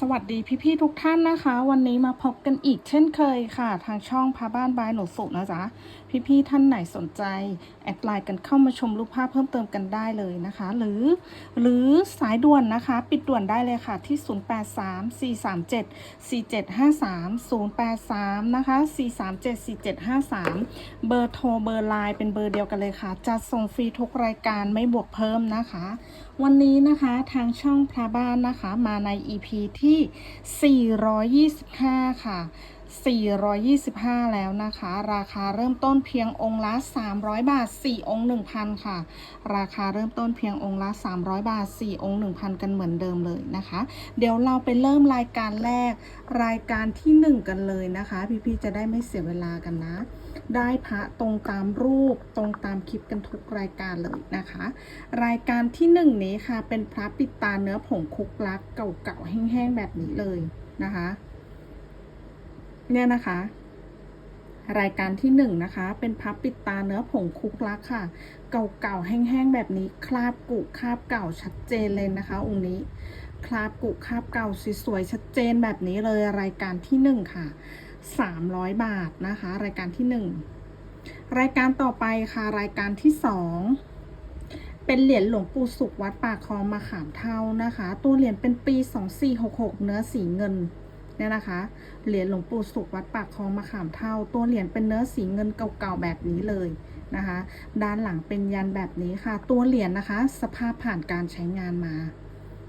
สวัสดีพี่ๆทุกท่านนะคะ วันนี้มาพบกันอีกเช่นเคยค่ะ ทางช่องพาบ้านบายหนูสุนะจ๊ะพี่ๆท่านไหนสนใจ แอดไลน์กันเข้ามาชมรูปภาพเพิ่มเติมกันได้เลยนะคะ หรือ หรือสายด่วนนะคะ ปิดด่วนได้เลยค่ะที่ 0834374753 083นะคะ4374753 เบอร์โทรเบอร์ไลน์เป็นเบอร์เดียวกันเลยค่ะจะส่งฟรีทุกรายการไม่บวกเพิ่มนะคะ วันนี้นะคะทางช่องพระบ้านนะคะมาใน EP ที่ที่ 425 ค่ะ 425 แล้วนะคะ ราคาเริ่มต้นเพียงองค์ละ 300 บาท 4 องค์ 1,000 ค่ะ ราคาเริ่มต้นเพียงองค์ละ 300 บาท 4 องค์ 1,000 กันเหมือนเดิมเลยนะคะ เดี๋ยวเราไปเริ่มรายการแรก รายการที่ 1 กันเลยนะคะ พี่ๆ จะได้ไม่เสียเวลากันนะ ได้พระตรงตามรูปตรงตามคลิปกันทุกรายการเลยนะคะ รายการที่หนึ่งนี้ค่ะ เป็นพระปิดตาเนื้อผงคุกลักเก่าๆแห้งๆแบบนี้เลยนะคะ เนี่ยนะคะ รายการที่หนึ่งนะคะ เป็นพับปิดตาเนื้อผงคุกลักค่ะ เก่าๆแห้งๆแบบนี้คราบกุคราบเก่าชัดเจนเลยนะคะ องค์นี้ คราบกุคราบเก่าสวยๆชัดเจนแบบนี้เลยรายการที่หนึ่งค่ะสามร้อยบาทนะคะ รายการที่หนึ่งรายการต่อไปค่ะรายการที่สองเป็นเหรียญหลวงปู่สุขวัดป่าคลองมาขามเท่านะคะ ตัวเหรียญเป็นปี 2466 เนื้อสีเงิน เนี่ยนะคะเหรียญหลวงปู่สุขวัดปากคลองมาขามเท่า ตัวเหรียญเป็นเนื้อสีเงินเก่าๆแบบนี้เลยนะคะ ด้านหลังเป็นยันแบบนี้ค่ะ ตัวเหรียญนะคะ สภาพผ่านการใช้งานมา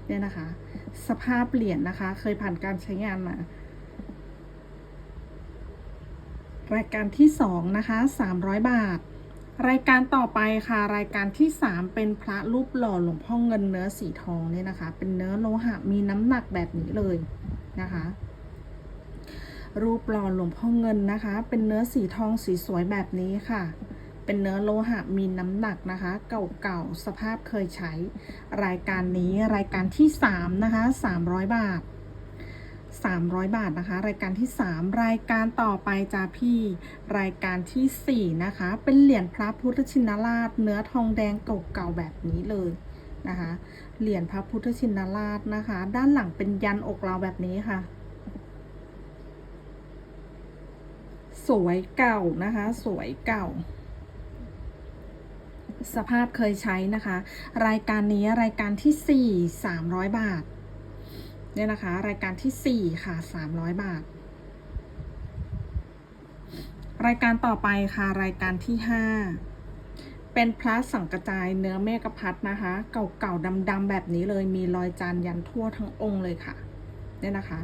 เนี่ยนะคะ สภาพเหรียญนะคะ เคยผ่านการใช้งานมารายการที่สองนะคะ300 บาทรายการต่อไปค่ะรายการที่ 3 เป็นพระรูปหล่อหลวงพ่อเงินเนื้อสีทองเนี่ยนะคะ เป็นเนื้อโลหะมีน้ำหนักแบบนี้เลยนะคะ รูปหล่อหลวงพ่อเงินนะคะ เป็นเนื้อสีทองสีสวยแบบนี้ค่ะ เป็นเนื้อโลหะมีน้ำหนักนะคะ เก่าๆ สภาพเคยใช้ รายการนี้รายการที่ 3 นะคะ 300 บาท 300 บาทนะคะ รายการที่ 3 รายการต่อไปจ้าพี่ รายการทีสี่4 นะคะ เป็นเหรียญพระพุทธชินราช เนื้อทองแดงเก่าๆแบบนี้เลยนะคะ เหรียญพระพุทธชินราชนะคะ ด้านหลังเป็นยันอกเราแบบนี้ค่ะ สวยเก่านะคะ สวยเก่า สภาพเคยใช้นะคะ รายการนี้รายการที่4 300บาทเนี่ยนะคะ รายการที่4ค่ะ300บาท รายการต่อไปค่ะ รายการที่5เป็นพระสังกระจายเนื้อเมฆพัดนะคะ เก่าๆดำๆแบบนี้เลยมีรอยจานยันทั่วทั้งองค์เลยค่ะเนี่ยนะคะ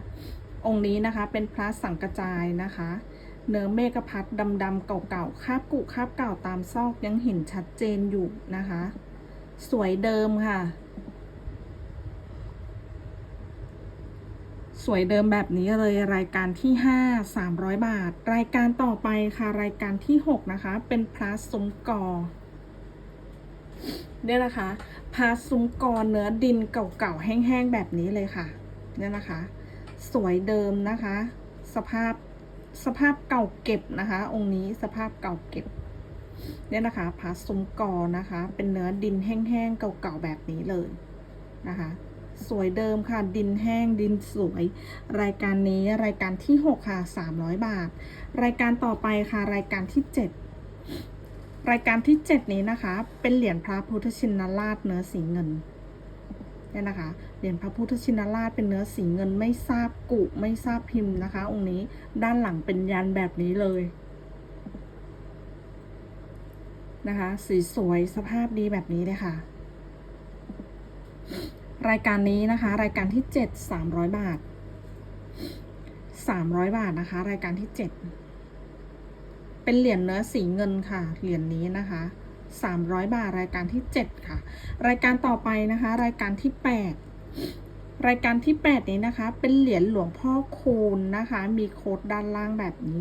องค์นี้นะคะเป็นพระสังกระจายนะคะ เนื้อเมฆพัดดำๆเก่าๆคาบกุคาบเก่าตามซอกยังเห็นชัดเจนอยู่นะคะ สวยเดิมค่ะ สวยเดิมแบบนี้เลยรายการที่ 5 300 บาท รายการต่อไปค่ะ รายการที่ 6 นะคะ เป็นพระซุ้มกอเนี่ยนะคะพระซุ้มกอเนื้อดินเก่าๆแห้งๆแบบนี้เลยค่ะเนี่ยนะคะ สวยเดิมนะคะ สภาพ สภาพเก่าเก็บนะคะ องค์นี้สภาพเก่าเก็บเนี่ยนะคะพระซุ้มกอนะคะ เป็นเนื้อดินแห้งๆเก่าๆแบบนี้เลยนะคะ สวยเดิมค่ะ ดินแห้งดินสวย รายการนี้รายการที่ 6 ค่ะ 300 บาท รายการต่อไปค่ะ รายการที่ 7 รายการที่ 7 นี้นะคะ เป็นเหรียญพระพุทธชินราชเนื้อสีเงิน เนี่ยนะคะเหรียญพระพุทธชินราชเป็นเนื้อสีเงินไม่ทราบกุไม่ทราบพิมพ์นะคะ องค์นี้ด้านหลังเป็นยันแบบนี้เลยนะคะสีสวยสภาพดีแบบนี้เลยค่ะ รายการนี้นะคะ รายการที่เจ็ดสามร้อยบาทสามร้อยบาทนะคะ รายการที่เจ็ดเป็นเหรียญเนื้อสีเงินค่ะเหรียญนี้นะคะ สามร้อยบาท รายการที่เจ็ดค่ะ รายการต่อไปนะคะ รายการที่แปดรายการที่แปดนี้นะคะ เป็นเหรียญหลวงพ่อคูณนะคะ มีโค้ดด้านล่างแบบนี้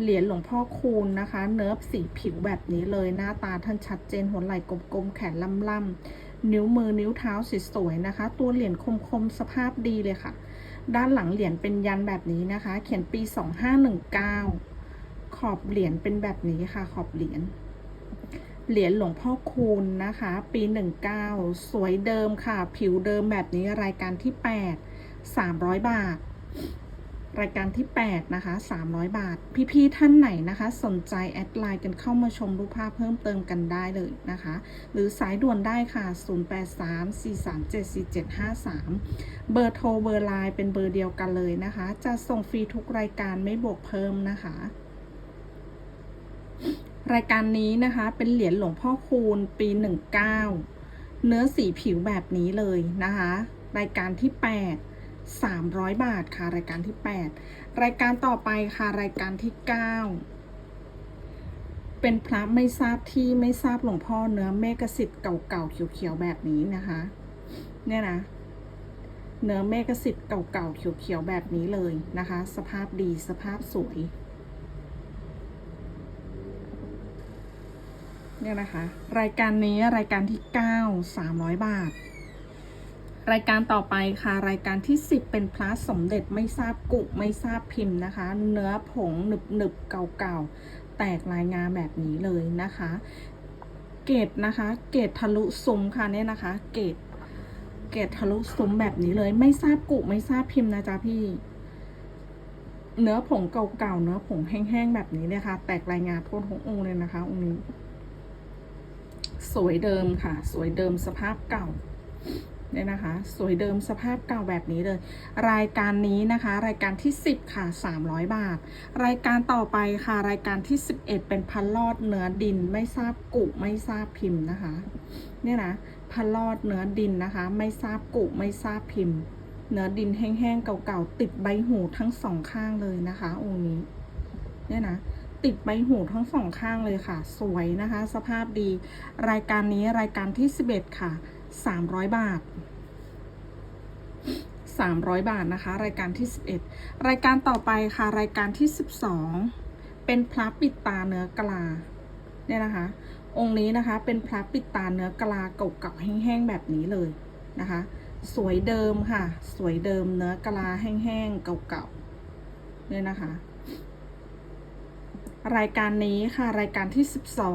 เหรียญหลวงพ่อคูณนะคะ เนื้อสีผิวแบบนี้เลย หน้าตาท่านชัดเจน หัวไหล่กลมๆ แขนล่ำๆ นิ้วมือนิ้วเท้าสวยๆนะคะ ตัวเหรียญคมๆ สภาพดีเลยค่ะ ด้านหลังเหรียญเป็นยันแบบนี้นะคะ เขียนปี 2519ขอบเหรียญเป็นแบบนี้ค่ะ ขอบเหรียญ เหรียญหลวงพ่อคูณนะคะ ปี 19 สวยเดิมค่ะ ผิวเดิมแบบนี้รายการที่ 8 300 บาท รายการที่ 8 นะคะ 300 บาท พี่ๆท่านไหนนะคะ สนใจแอดไลน์กันเข้ามาชมรูปภาพเพิ่มเติมกันได้เลยนะคะ หรือสายด่วนได้ค่ะ 0834374753 เบอร์โทรเบอร์ไลน์เป็นเบอร์เดียวกันเลยนะคะ จะส่งฟรีทุกรายการไม่บวกเพิ่มนะคะ รายการนี้นะคะเป็นเหรียญหลวงพ่อคูณปี 19 เนื้อสีผิวแบบนี้เลยนะคะ รายการที่ 8 300 บาทค่ะ รายการที่ 8 รายการต่อไปค่ะ รายการที่ 9 เป็นพระไม่ทราบที่ไม่ทราบหลวงพ่อเนื้อเมฆสิทธิ์เก่าๆเขียวๆแบบนี้นะคะ เนี่ยนะเนื้อเมฆสิทธิ์เก่าๆเขียวๆแบบนี้เลยนะคะ สภาพดีสภาพสวย เนี่ยนะคะ รายการนี้รายการที่ 9 300 บาท รายการต่อไปค่ะ รายการที่ 10 เป็นพระสมเด็จไม่ทราบกุไม่ทราบพิมพ์นะคะ เนื้อผงหนึบหนึบเก่าๆ แตกลายงาแบบนี้เลยนะคะ เกรดนะคะ เกรดทะลุซุ้มค่ะเนี่ยนะคะ เกรดเกรดทะลุซุ้มแบบนี้เลยไม่ทราบกุไม่ทราบพิมพ์นะจ๊ะพี่เนื้อผงเก่าๆ เนื้อผงแห้งๆ แบบนี้เลยค่ะ แตกลายงาทั่วทั้งองค์เลยนะคะ องค์นี้ สวยเดิมค่ะ สวยเดิมสภาพเก่าเนี่ยนะคะ สวยเดิมสภาพเก่าแบบนี้เลย รายการนี้นะคะ รายการที่ 10 ค่ะ 300 บาท รายการต่อไปค่ะ รายการที่ 11 เป็นพันลอดเนื้อดินไม่ทราบกุไม่ทราบพิมพ์นะคะ เนี่ยนะพันลอดเนื้อดินนะคะ ไม่ทราบกุไม่ทราบพิมพ์ เนื้อดินแห้งๆเก่าๆติดใบหูทั้งสองข้างเลยนะคะองค์นี้ เนี่ยนะ ติดใบหูทั้งสองข้างเลยค่ะ สวยนะคะ สภาพดี รายการนี้รายการที่ 11 ค่ะ 300 บาท 300 บาทนะคะ รายการที่ 11 รายการต่อไปค่ะ รายการที่ 12 เป็นพระปิดตาเนื้อกลาเนี่ยนะคะ องค์นี้นะคะเป็นพระปิดตาเนื้อกลาเก่าๆแห้งๆแบบนี้เลยนะคะ สวยเดิมค่ะ สวยเดิมเนื้อกลาแห้งๆเก่าๆเนี่ยนะคะ รายการนี้ค่ะรายการที่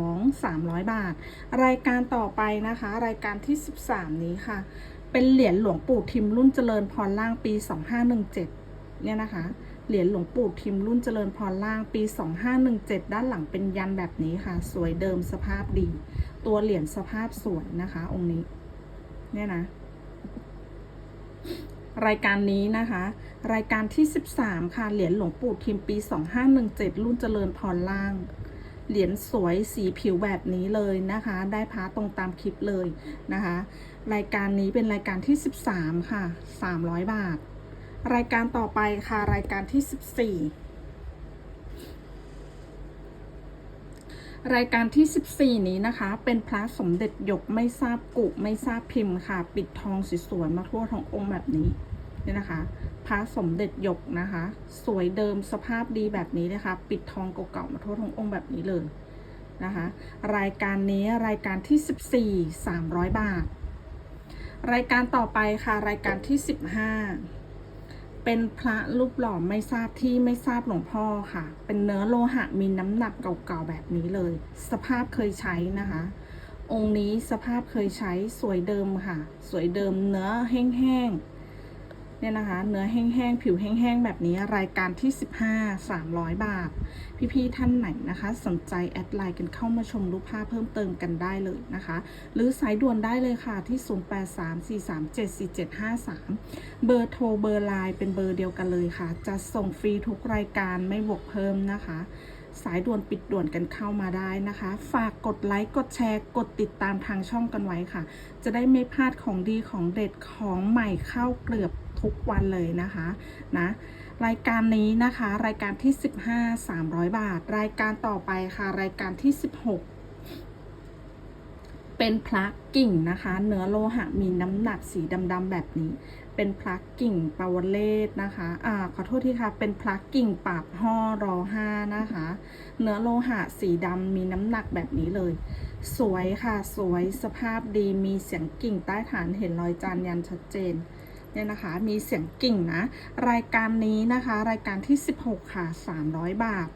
12 300 บาท รายการต่อไปนะคะ รายการที่ 13 นี้ค่ะ เป็นเหรียญหลวงปู่ทิมรุ่นเจริญพรล่างปี 2517 เนี่ยนะคะ เหรียญหลวงปู่ทิมรุ่นเจริญพรล่างปี 2517 ด้านหลังเป็นยันแบบนี้ค่ะ สวยเดิมสภาพดี ตัวเหรียญสภาพสวยนะคะ องค์นี้ เนี่ยนะ รายการนี้นะคะ รายการที่ 13 ค่ะ เหรียญหลวงปู่ทิมปี 2517 รุ่นเจริญพรล่าง เหรียญสวยสีผิวแบบนี้เลยนะคะ ได้พาตรงตามคลิปเลยนะคะ รายการนี้เป็นรายการที่ 13 ค่ะ 300 บาท รายการต่อไปค่ะ รายการที่ 14 รายการที่ 14 นี้นะคะ เป็นพระสมเด็จยกไม่ทราบกุไม่ทราบพิมพ์ค่ะ ปิดทองสวยๆมาทั่วทั้งองค์แบบนี้เนี่ยนะคะพระสมเด็จยกนะคะ สวยเดิมสภาพดีแบบนี้นะคะปิดทองเก่าๆมาทั่วทั้งองค์แบบนี้เลยนะคะ รายการนี้รายการที่ 14 300 บาท รายการต่อไปค่ะรายการที่ 15 เป็นพระรูปหล่อไม่ทราบที่ไม่ทราบหลวงพ่อค่ะ เป็นเนื้อโลหะมีน้ำหนักเก่าๆแบบนี้เลย สภาพเคยใช้นะคะ องค์นี้สภาพเคยใช้สวยเดิมค่ะ สวยเดิมเนื้อแห้งๆ เนี่ยนะคะ เนื้อแห้งๆ ผิวแห้งๆ แบบนี้รายการที่ 15 300 บาท พี่ๆ ท่านไหนนะคะ สนใจแอดไลน์กันเข้ามาชมรูปภาพเพิ่มเติมกันได้เลยนะคะ หรือสายด่วนได้เลยค่ะที่ 0834374753 เบอร์โทรเบอร์ไลน์เป็นเบอร์เดียวกันเลยค่ะ จะส่งฟรีทุกรายการไม่บวกเพิ่มนะคะสายด่วนปิดด่วนกันเข้ามาได้นะคะ ฝากกดไลค์กดแชร์ กดติดตามทางช่องกันไว้ค่ะ จะได้ไม่พลาดของดีของเด็ดของใหม่เข้าเกลือบ ทุกวันเลยนะคะนะรายการนี้นะคะ รายการที่ 15 300 บาท รายการต่อไปค่ะ รายการที่ 16 เป็นพระกิ่งนะคะ เนื้อโลหะมีน้ำหนักสีดำๆแบบนี้ เป็นพระกิ่งปาวเลศนะคะอ่าขอโทษทีค่ะ เป็นพระกิ่งปากห่อรอห้านะคะ เนื้อโลหะสีดำมีน้ำหนักแบบนี้เลย สวยค่ะ สวยสภาพดีมีเสียงกิ่งใต้ฐานเห็นรอยจานยันชัดเจน เนี่ยนะคะมีเสียงกิ่งนะ รายการนี้นะคะ รายการที่ 16 ค่ะ 300 บาท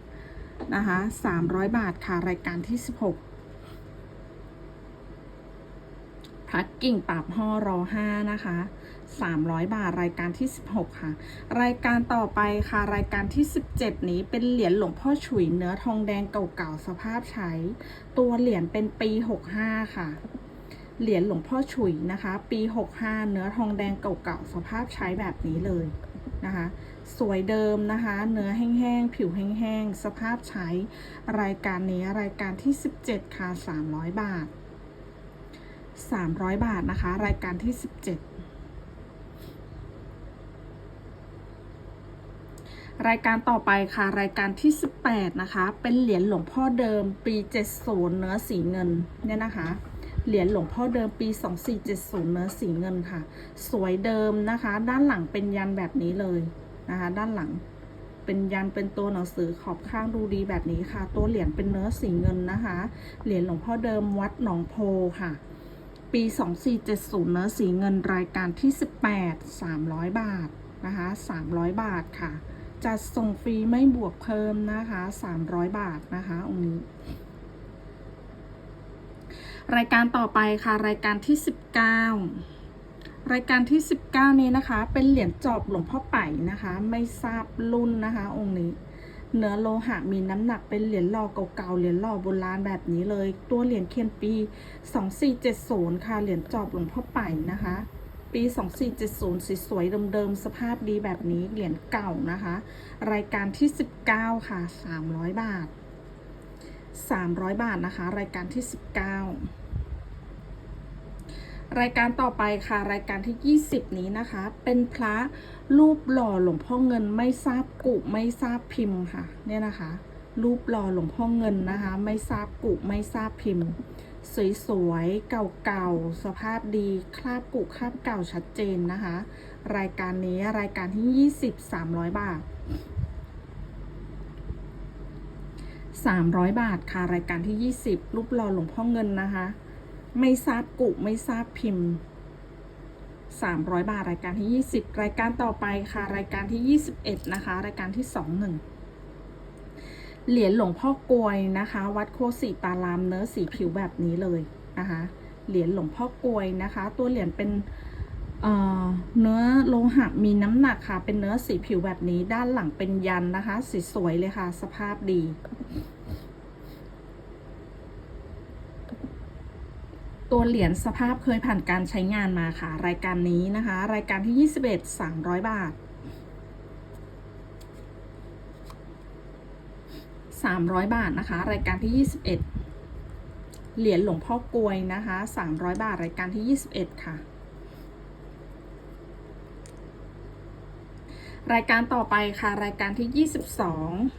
นะคะ300 บาทค่ะ รายการที่ 16 พักกิ่งปราบห่อรอห้านะคะ300 บาทรายการที่ 16 ค่ะ รายการต่อไปค่ะ รายการที่ 17 นี้เป็นเหรียญหลวงพ่อฉุยเนื้อทองแดงเก่าๆสภาพใช้ ตัวเหรียญเป็นปี 65 ค่ะ เหรียญหลวงพ่อฉุยนะคะ ปี 65 เนื้อทองแดงเก่าๆสภาพใช้แบบนี้เลยนะคะ สวยเดิมนะคะ เนื้อแห้งๆ ผิวแห้งๆ สภาพใช้รายการนี้รายการที่ 17 ค่ะ 300 บาท 300 บาทนะคะ รายการที่ 17 รายการต่อไปค่ะ รายการที่ 18 นะคะ เป็นเหรียญหลวงพ่อเดิมปี 70 เนื้อสีเงินเนี่ยนะคะ เหรียญหลวงพ่อเดิมปี 2470เนื้อสีเงินค่ะ สวยเดิมนะคะ ด้านหลังเป็นยันแบบนี้เลยนะคะ ด้านหลังเป็นยันเป็นตัวหนังสือขอบข้างดูดีแบบนี้ค่ะ ตัวเหรียญเป็นเนื้อสีเงินนะคะ เหรียญหลวงพ่อเดิมวัดหนองโพค่ะ ปี 2470เนื้อสีเงินรายการที่ 18 300 บาทนะคะ 300 บาทค่ะจัดส่งฟรีไม่บวกเพิ่มนะคะ 300 บาทนะคะองค์นี้ รายการต่อไปค่ะรายการที่ 19 รายการที่ 19 นี้นะคะ เป็นเหรียญจอบหลวงพ่อไป่นะคะ ไม่ทราบรุ่นนะคะ องค์นี้ เนื้อโลหะมีน้ำหนักเป็นเหรียญหล่อเก่าๆเหรียญหล่อโบราณแบบนี้เลย ตัวเหรียญเคียนปี 2470 ค่ะเหรียญจอบหลวงพ่อไป่นะคะปี 2470สีสวยเดิมๆ สภาพดีแบบนี้ เหรียญเก่านะคะ รายการที่ 19 ค่ะ 300 บาท 300 บาทนะคะ รายการที่ 19 รายการต่อไปค่ะ รายการที่ 20 นี้นะคะ เป็นพระรูปหล่อหลวงพ่อเงินไม่ทราบกุไม่ทราบพิมพ์ค่ะ เนี่ยนะคะ รูปหล่อหลวงพ่อเงินนะคะ ไม่ทราบกุไม่ทราบพิมพ์ สวยๆ เก่าๆ สภาพดีคราบกุคราบเก่าชัดเจนนะคะ รายการนี้รายการที่ 20 300 บาท 300 บาทค่ะ รายการที่ 20 รูปหล่อหลวงพ่อเงินนะคะ ไม่ทราบกุไม่ทราบพิมพ์ 300 บาท รายการที่ 20 รายการต่อไปค่ะ รายการที่ 21 นะคะ รายการที่ 21 เหรียญหลวงพ่อกวยนะคะ วัดโคสีตารามเนื้อสีผิวแบบนี้เลยนะคะ เหรียญหลวงพ่อกวยนะคะ ตัวเหรียญเป็น เนื้อโลหะมีน้ำหนักค่ะ เป็นเนื้อสีผิวแบบนี้ ด้านหลังเป็นยันนะคะ สีสวยเลยค่ะ สภาพดี ตัวเหรียญสภาพเคยผ่านการใช้งานมาค่ะ รายการนี้นะคะ รายการที่ 21 300 บาท 300 บาทนะคะ รายการที่ 21 เหรียญหลวงพ่อกลวยนะคะ 300 บาท รายการที่ 21 ค่ะ รายการต่อไปค่ะ รายการที่ 22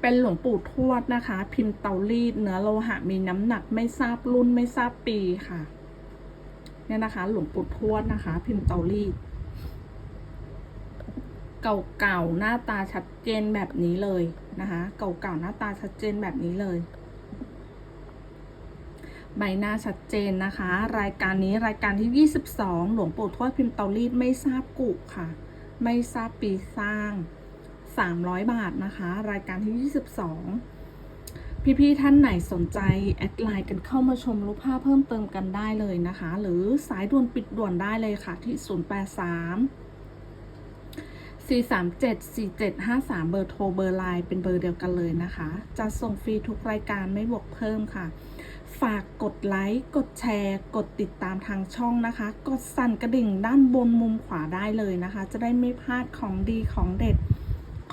เป็นหลวงปู่ทวดนะคะ พิมพ์เตารีดเนื้อโลหะมีน้ำหนักไม่ทราบรุ่นไม่ทราบปีค่ะ เนี่ยนะคะ หลวงปู่ทวดนะคะ พิมพ์เตารีดเก่าๆหน้าตาชัดเจนแบบนี้เลยนะคะ เก่าๆหน้าตาชัดเจนแบบนี้เลย ใบหน้าชัดเจนนะคะ รายการนี้รายการที่ 22 หลวงปู่ทวดพิมพ์เตารีดไม่ทราบกุค่ะ ไม่ทราบปีสร้าง 300 บาทนะคะ รายการที่ 22 พี่ๆท่านไหนสนใจ แอดไลน์กันเข้ามาชมรูปภาพเพิ่มเติมกันได้เลยนะคะ หรือสายด่วนปิดด่วนได้เลยค่ะที่ 083 437 4753 เบอร์โทรเบอร์ไลน์เป็นเบอร์เดียวกันเลยนะคะ จะส่งฟรีทุกรายการไม่บวกเพิ่มค่ะ ฝากกดไลค์ กดแชร์ กดติดตามทางช่องนะคะ กดสั่นกระดิ่งด้านบนมุมขวาได้เลยนะคะ จะได้ไม่พลาดของดีของเด็ด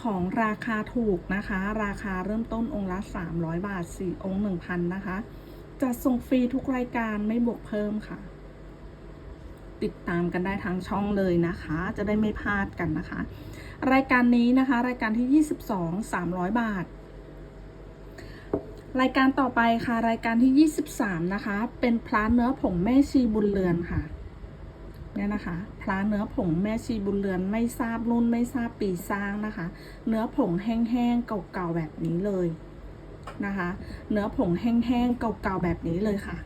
ของราคาถูกนะคะ ราคาเริ่มต้นองค์ละ 300 บาท 4 องค์ 1,000 นะคะ จะส่งฟรีทุกรายการไม่บวกเพิ่มค่ะ ติดตามกันได้ทางช่องเลยนะคะ จะได้ไม่พลาดกันนะคะ รายการนี้นะคะ รายการที่ 22 300 บาท รายการต่อไปค่ะ รายการที่ 23 นะคะ เป็นพระเนื้อผงแม่ชีบุญเรือนค่ะเนี่ยนะคะพระเนื้อผงแม่ชีบุญเรือนไม่ทราบรุ่นไม่ทราบปีสร้างนะคะ เนื้อผงแห้งๆเก่าๆแบบนี้เลยนะคะ เนื้อผงแห้งๆเก่าๆแบบนี้เลยค่ะ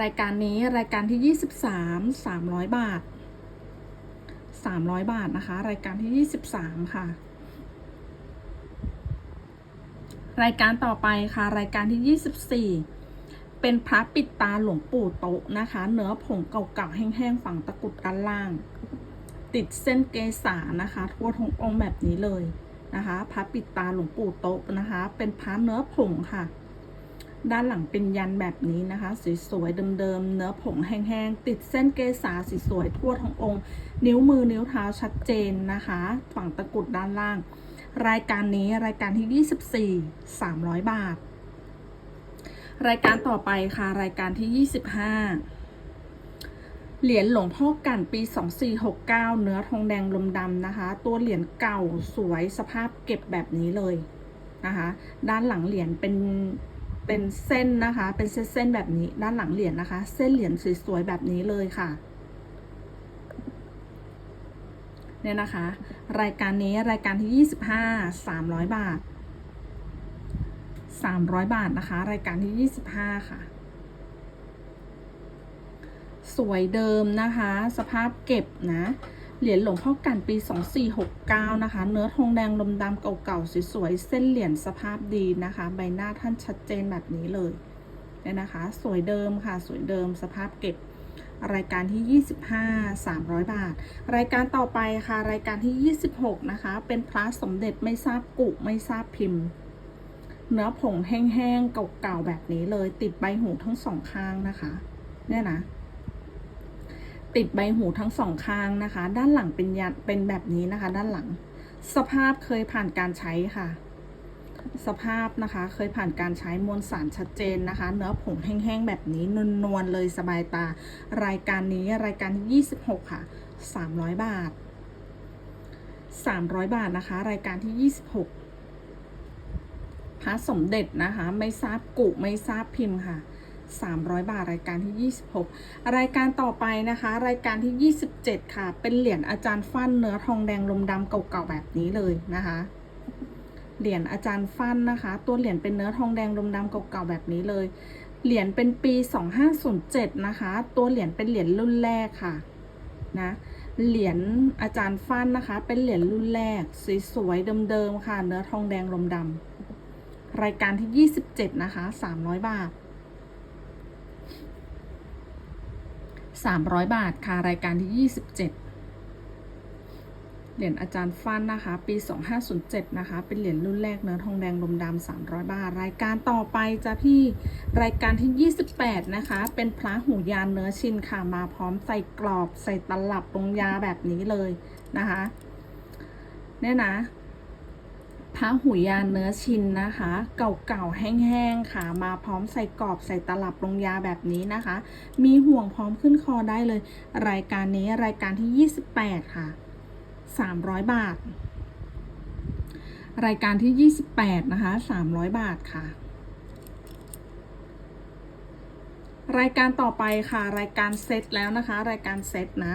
รายการนี้รายการที่ 23 300 บาท 300 บาทนะคะ รายการที่ 23 ค่ะ รายการต่อไปค่ะ รายการที่ 24 เป็นพระปิดตาหลวงปู่โตะนะคะ เนื้อผงเก่าๆแห้งๆฝังตะกุดด้านล่าง ติดเส้นเกษานะคะ ทั่วทั้งองค์แบบนี้เลยนะคะพระปิดตาหลวงปู่โตะนะคะ เป็นพระเนื้อผงค่ะ ด้านหลังเป็นยันแบบนี้นะคะ สวยๆเดิมๆเนื้อผงแห้งๆติดเส้นเกษาสสวยๆทั่วทั้งองค์ นิ้วมือนิ้วเท้าชัดเจนนะคะ ฝั่งตะกุดด้านล่าง รายการนี้รายการที่ 24 300 บาท รายการต่อไปค่ะ รายการที่ 25 เหรียญหลวงพ่อกันปี 2469 เนื้อทองแดงลมดำนะคะ ตัวเหรียญเก่าสวยสภาพเก็บแบบนี้เลยนะคะ ด้านหลังเหรียญเป็นเป็นเส้นนะคะ เป็นเส้นเส้นๆแบบนี้ ด้านหลังเหรียญนะคะ เส้นเหรียญสวยๆแบบนี้เลยค่ะ เนี่ยนะคะ รายการนี้รายการที่ 25 300 บาท 300 บาทนะคะ รายการที่ 25 ค่ะ สวยเดิมนะคะ สภาพเก็บนะ เหรียญหลวงพ่อกันปี 2469 นะคะ เนื้อทองแดงลมดำเก่าๆสวยๆ เส้นเหรียญสภาพดีนะคะ ใบหน้าท่านชัดเจนแบบนี้เลยเนี่ยนะคะ สวยเดิมค่ะ สวยเดิมสภาพเก็บ รายการที่ 25 300 บาท รายการต่อไปค่ะ รายการที่ 26 นะคะ เป็นพระสมเด็จไม่ทราบกุไม่ทราบพิมพ์เนื้อผงแห้งๆเก่าๆแบบนี้เลย ติดใบหูทั้งสองข้างนะคะ เนี่ยนะ ติดใบหูทั้งสองข้างนะคะ ด้านหลังเป็นยันเป็นแบบนี้นะคะ ด้านหลัง สภาพเคยผ่านการใช้ค่ะ สภาพนะคะ เคยผ่านการใช้มวลสารชัดเจนนะคะ เนื้อผงแห้งๆ แบบนี้นวลๆเลยสบายตา รายการนี้รายการที่26 ค่ะ 300 บาท 300 บาทนะคะ รายการที่ 26พระสมเด็จนะคะ ไม่ทราบกุไม่ทราบพิมพ์ค่ะ 300 บาทรายการที่ 26 รายการต่อไปนะคะ รายการที่ 27 ค่ะ เป็นเหรียญอาจารย์ฟั่นเนื้อทองแดงลมดำเก่าๆแบบนี้เลยนะคะ เหรียญอาจารย์ฟันนะคะ ตัวเหรียญเป็นเนื้อทองแดงลมดำเก่าๆแบบนี้เลย เหรียญเป็นปี 2507 นะคะ ตัวเหรียญเป็นเหรียญรุ่นแรกค่ะนะเหรียญอาจารย์ฟันนะคะ เป็นเหรียญรุ่นแรกสวยๆเดิมๆค่ะ เนื้อทองแดงลมดำรายการที่ 27 นะคะ 300 บาท 300 บาทค่ะ รายการที่ 27 เหรียญอาจารย์ฟันนะคะ ปี 2507 นะคะ เป็นเหรียญรุ่นแรกเนื้อทองแดงลมดำ300 บาท รายการต่อไปจ้ะพี่ รายการที่ 28 นะคะ เป็นพระหูยานเนื้อชินค่ะ มาพร้อมใส่กรอบใส่ตลับตรงยาแบบนี้เลยนะคะ เนี่ยนะพระหูยานเนื้อชินนะคะ เก่าๆแห้งๆค่ะ มาพร้อมใส่กรอบใส่ตลับลงยาแบบนี้นะคะ มีห่วงพร้อมขึ้นคอได้เลย รายการนี้รายการที่ 28 ค่ะ 300 บาท รายการที่ 28 นะคะ 300 บาทค่ะ รายการต่อไปค่ะ รายการเซตแล้วนะคะ รายการเซตนะ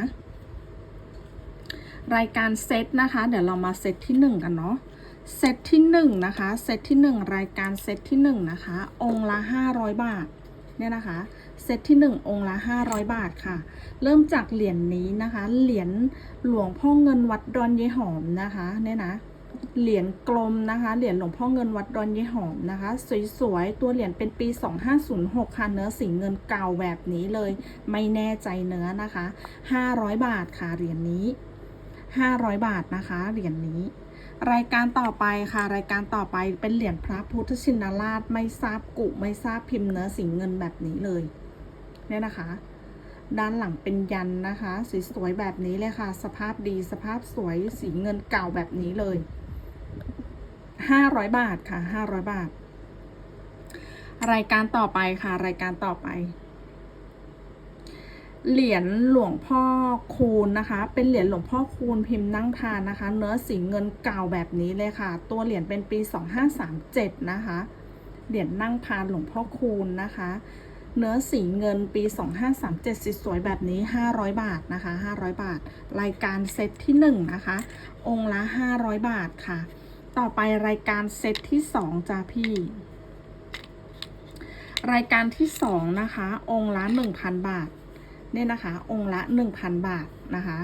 รายการเซตนะคะ เดี๋ยวเรามาเซตที่ 1 กันเนาะเซตที่1นะคะ เซตที่ 1 รายการเซตที่ 1 นะคะ องค์ละ 500 บาท เนี่ยนะคะ เซตที่ 1 องค์ละ 500 บาทค่ะ เริ่มจากเหรียญนนี้นะคะ เหรียญหลวงพ่อเงินวัดดอนเยหอมนะคะเนี่ยนะเหรียญกลมนะคะ เหรียญหลวงพ่อเงินวัดดอนเยหอมนะคะ สวยๆ ตัวเหรียญเป็นปี 2506 ค่ะ เนื้อสีเงินเก่าแบบนี้เลย ไม่แน่ใจเนื้อนะคะ 500 บาทค่ะ เหรียญนี้ 500 บาทนะคะ เหรียญนี้ รายการต่อไปค่ะ รายการต่อไปเป็นเหรียญพระพุทธชินราชไม่ทราบกุไม่ทราบพิมพ์เนื้อสีเงินแบบนี้เลยเนี่ยนะคะ ด้านหลังเป็นยันนะคะสวยๆแบบนี้เลยค่ะ สภาพดีสภาพสวยสีเงินเก่าแบบนี้เลยห้าร้อยบาทค่ะห้าร้อยบาท รายการต่อไปค่ะ รายการต่อไป เหรียญหลวงพ่อคูณนะคะ เป็นเหรียญหลวงพ่อคูณพิมพ์นั่งทานนะคะ เนื้อสีเงินเก่าแบบนี้เลยค่ะ ตัวเหรียญเป็นปี 2537 นะคะ เหรียญนั่งพานหลวงพ่อคูณนะคะ เนื้อสีเงินปี 2537สีสวยแบบนี้ 500 บาทนะคะ 500 บาท รายการเซตที่ 1 นะคะ องค์ละ 500 บาทค่ะ ต่อไปรายการเซตที่ 2จ้าพี่รายการที่ 2 นะคะ องค์ละ 1,000 บาท เนี่ยนะคะ องค์ละ 1,000 บาทนะคะ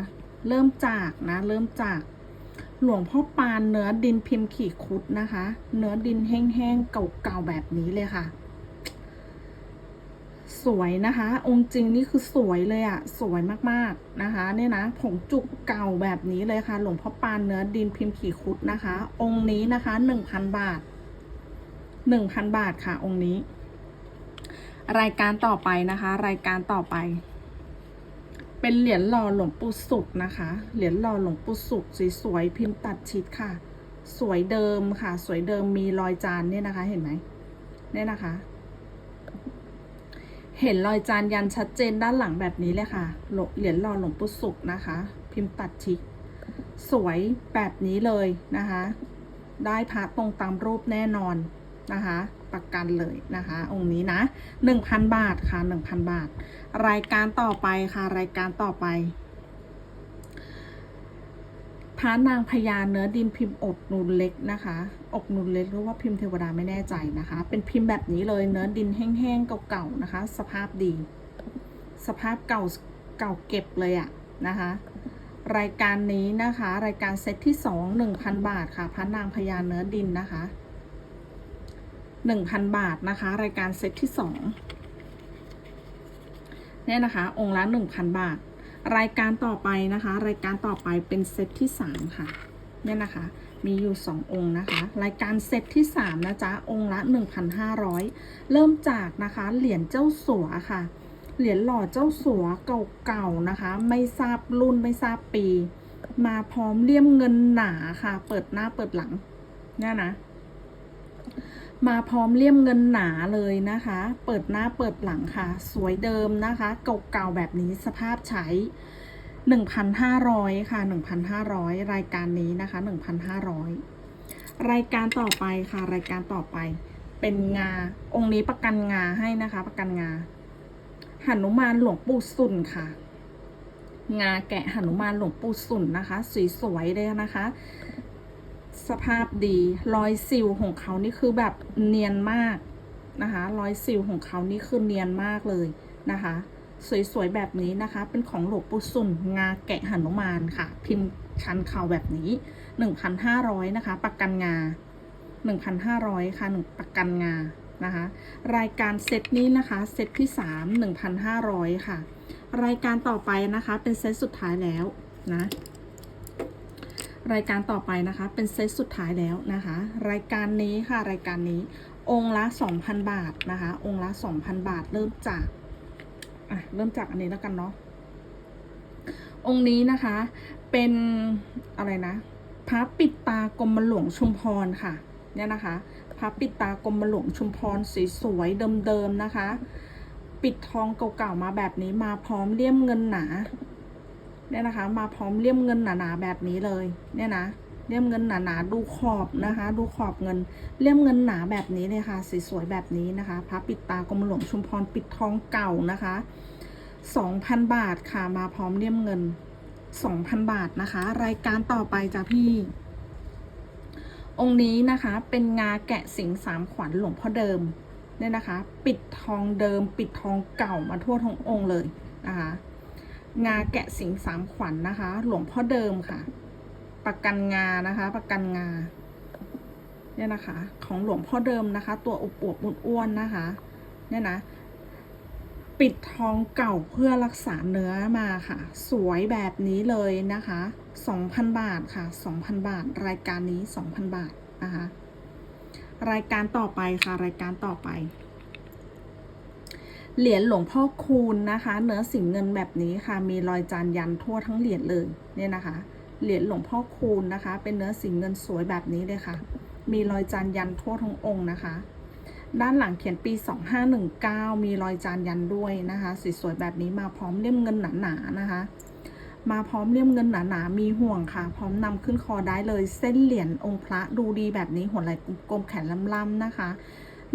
เริ่มจากนะเริ่มจากหลวงพ่อปานเนื้อดินพิมพ์ขีดคุดนะคะ เนื้อดินแห้งๆเก่าๆแบบนี้เลยค่ะ สวยนะคะ องค์จริงนี่คือสวยเลยอะสวยมากๆนะคะ เนี่ยนะผงจุกเก่าแบบนี้เลยค่ะ หลวงพ่อปานเนื้อดินพิมพ์ขีคุดนะคะ องค์นี้นะคะหนึ่งพันบาทหนึ่งพันบาทค่ะ องค์นี้ รายการต่อไปนะคะ รายการต่อไป เป็นเหรียญหล่อหลวงปู่สุขนะคะ เหรียญหล่อหลวงปู่สุขสวยๆพิมพ์ตัดชิดค่ะ สวยเดิมค่ะ สวยเดิมมีรอยจานเนี่ยนะคะ เห็นไหมเนี่ยนะคะ เห็นรอยจานยันชัดเจนด้านหลังแบบนี้เลยค่ะหลเหรียญหล่อหลวงปู่สุขนะคะ พิมพ์ตัดชิกสวยแบบนี้เลยนะคะ ได้พระตรงตามรูปแน่นอนนะคะ ประกันเลยนะคะ องค์นี้นะหนึ่งพันบาทค่ะหนึ่งพันบาท รายการต่อไปค่ะ รายการต่อไปพระนางพญาเนื้อดินพิมพ์อกนูนเล็กนะคะ อกนูนเล็กหรือว่าพิมพ์เทวดาไม่แน่ใจนะคะ เป็นพิมพ์แบบนี้เลยเนื้อดินแห้งๆเก่าๆนะคะ สภาพดี สภาพเก่าเก่าเก็บเลยอะนะคะ รายการนี้นะคะ รายการเซตที่สองหนึ่งพันบาทค่ะพระนางพญาเนื้อดินนะคะ หนึ่งพันบาทนะคะ รายการเซตที่สองเนี่ยนะคะ องค์ละหนึ่งพันบาท รายการต่อไปนะคะ รายการต่อไปเป็นเซตที่สามค่ะเนี่ยนะคะ มีอยู่สององค์นะคะ รายการเซตที่สามนะจ๊ะ องค์ละหนึ่งพันห้าร้อยเริ่มจากนะคะ เหรียญเจ้าสัวค่ะ เหรียญหล่อเจ้าสัวเก่าๆนะคะ ไม่ทราบรุ่นไม่ทราบปี มาพร้อมเลี่ยมเงินหนาค่ะ เปิดหน้าเปิดหลังเนี่ยนะ มาพร้อมเลี่ยมเงินหนาเลยนะคะ เปิดหน้าเปิดหลังค่ะ สวยเดิมนะคะ เก่าๆแบบนี้สภาพใช้ 1,500 ค่ะ 1,500 รายการนี้นะคะ 1,500 รายการต่อไปค่ะ รายการต่อไป เป็นงา องค์นี้ประกันงาให้นะคะ ประกันงาหนุมานหลวงปู่สุนค่ะ งาแกะหนุมานหลวงปู่สุนนะคะ สวยๆเลยนะคะ สภาพดีรอยซิลของเขานี่คือแบบเนียนมากนะคะรอยซิลของเขานี่คือเนียนมากเลยนะคะ สวยๆแบบนี้นะคะ เป็นของหลวงปู่สุนงาแกะหนุมานค่ะ พิมพ์ชันเข่าแบบนี้ 1,500นะคะ ประกันงา 1,500ค่ะหนึ่งประกันงานะคะ รายการเซตนี้นะคะเซตที่ 3 1,500 ค่ะ รายการต่อไปนะคะเป็นเซตสุดท้ายแล้วนะ รายการต่อไปนะคะ เป็นเซตสุดท้ายแล้วนะคะ รายการนี้ค่ะรายการนี้ องค์ละ 2,000 บาทนะคะ องค์ละ 2,000 บาทเริ่มจากอะเริ่มจากอันนี้แล้วกันเนาะองค์นี้นะคะเป็นอะไรนะพระปิดตากรมหลวงชุมพรค่ะเนี่ยนะคะพระปิดตากรมหลวงชุมพรสวยๆเดิมๆนะคะ ปิดทองเก่าๆมาแบบนี้มาพร้อมเลี่ยมเงินหนา เนี่ยนะคะ มาพร้อมเลี่ยมเงินหนาๆแบบนี้เลย เนี่ยนะเลี่ยมเงินหนาๆดูขอบนะคะ ดูขอบเงินเลี่ยมเงินหนาแบบนี้เลยค่ะสวยๆแบบนี้นะคะพระปิดตากรมหลวงชุมพรปิดทองเก่านะคะ2,000 บาทค่ะมาพร้อมเลี่ยมเงิน 2,000 บาทนะคะ รายการต่อไปจ้ะพี่ องค์นี้นะคะเป็นงาแกะสิงสามขวัญหลวงพ่อเดิมเนี่ยนะคะ ปิดทองเดิม ปิดทองเก่ามาทั่วทั้งองค์เลยนะคะ งาแกะสิงสามขวัญนนะคะ หลวงพ่อเดิมค่ะ ประกันงานะคะ ประกันงา เนี่ยนะคะ ของหลวงพ่อเดิมนะคะ ตัวอบอวบอ้วนๆนะคะ เนี่ยนะ ปิดทองเก่าเพื่อรักษาเนื้อมาค่ะ สวยแบบนี้เลยนะคะ2,000บาทค่ะ2,000บาท รายการนี้2,000บาทนะคะ รายการต่อไปค่ะ รายการต่อไป เหรียญหลวงพ่อคูณนะคะ เนื้อสิงเงินแบบนี้ค่ะมีรอยจานยันทั่วทั้งเหรียญเลยเนี่ยนะคะ เหรียญหลวงพ่อคูณนะคะ เป็นเนื้อสิงเงินสวยแบบนี้เลยค่ะ มีรอยจานยันทั่วทั้งองค์นะคะ ด้านหลังเขียนปี 2519 มีรอยจานยันด้วยนะคะสวยๆแบบนี้มาพร้อมเลี่ยมเงินหนาๆนะคะ มาพร้อมเลี่ยมเงินหนาๆมีห่วงค่ะ พร้อมนำขึ้นคอได้เลยเส้นเหรียญองค์พระดูดีแบบนี้หัวไหล่กลมๆแขนล่ำๆนะคะ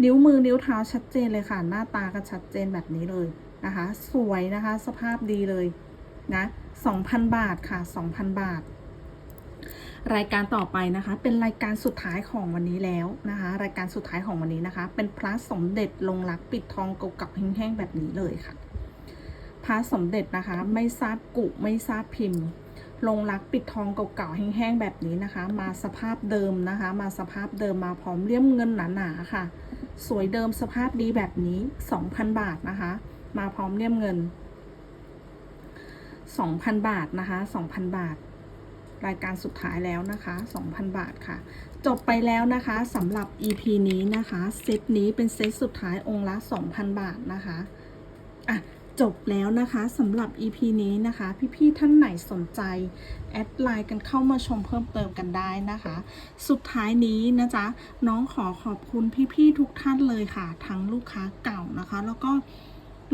นิ้วมือนิ้วเท้าชัดเจนเลยค่ะ หน้าตาก็ชัดเจนแบบนี้เลยนะคะ สวยนะคะ สภาพดีเลยนะ2,000บาทค่ะ2,000บาท รายการต่อไปนะคะ เป็นรายการสุดท้ายของวันนี้แล้วนะคะ รายการสุดท้ายของวันนี้นะคะ เป็นพระสมเด็จลงรักปิดทองเก่าๆแห้งๆแบบนี้เลยค่ะพระสมเด็จนะคะ ไม่ทราบกุไม่ทราบพิมพ์ ลงรักปิดทองเก่าๆแห้งๆแบบนี้นะคะ มาสภาพเดิมนะคะ มาสภาพเดิมมาพร้อมเลี่ยมเงินหนาๆค่ะ สวยเดิมสภาพดีแบบนี้ 2,000 บาทนะคะ มาพร้อมเลี่ยมเงิน 2,000 บาทนะคะ 2,000 บาท รายการสุดท้ายแล้วนะคะ 2,000 บาทค่ะ จบไปแล้วนะคะสำหรับ EP นี้นะคะ เซตนี้เป็นเซตสุดท้ายองค์ละ 2,000 บาทนะคะอะ จบแล้วนะคะสำหรับ EP นี้นะคะ พี่ๆท่านไหนสนใจ แอดไลน์กันเข้ามาชมเพิ่มเติมกันได้นะคะ สุดท้ายนี้นะจ๊ะ น้องขอขอบคุณพี่ๆทุกท่านเลยค่ะ ทั้งลูกค้าเก่านะคะ แล้วก็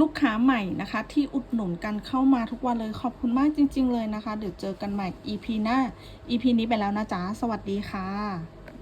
ลูกค้าใหม่นะคะ ที่อุดหนุนกันเข้ามาทุกวันเลยขอบคุณมากจริง ๆ เลยนะคะ เดี๋ยวเจอกันใหม่ EP หน้า EP นี้ไปแล้วนะจ๊ะ สวัสดีค่ะ